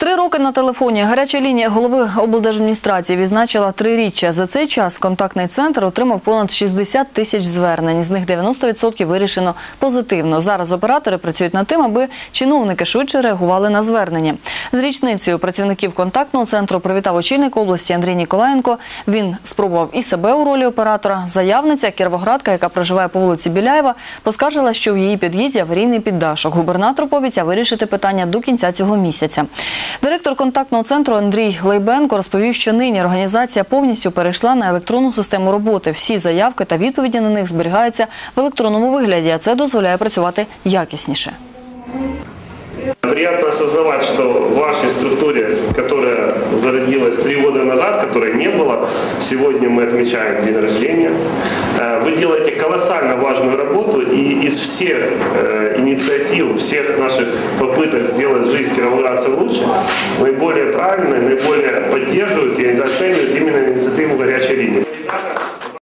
Три роки на телефоні. Гаряча лінія голови облдержадміністрації відзначила триріччя. За цей час контактний центр отримав понад 60 тисяч звернень. З них 90% вирішено позитивно. Зараз оператори працюють над тим, аби чиновники швидше реагували на звернення. З річницею працівників контактного центру привітав очільник області Андрій Ніколаєнко. Він спробував і себе у ролі оператора. Заявниця кіровоградка, яка проживає по вулиці Біляєва, поскаржила, що в її під'їзді аварійний піддашок. Губернатор пообіцяв вирішити питання до кінця цього місяця. Директор контактного центру Андрій Глейбенко розповів, що нині організація повністю перейшла на електронну систему роботи. Всі заявки та відповіді на них зберігаються в електронному вигляді, а це дозволяє працювати якісніше. Приятно осознавать, что в вашей структуре, которая зародилась три года назад, которой не было, сегодня мы отмечаем день рождения, э, Э, вы делаете колоссально важную работу, и из всех э, инициатив, всех наших попыток сделать жизнь кировоградцев лучше, наиболее правильные, наиболее поддерживают и недооценивают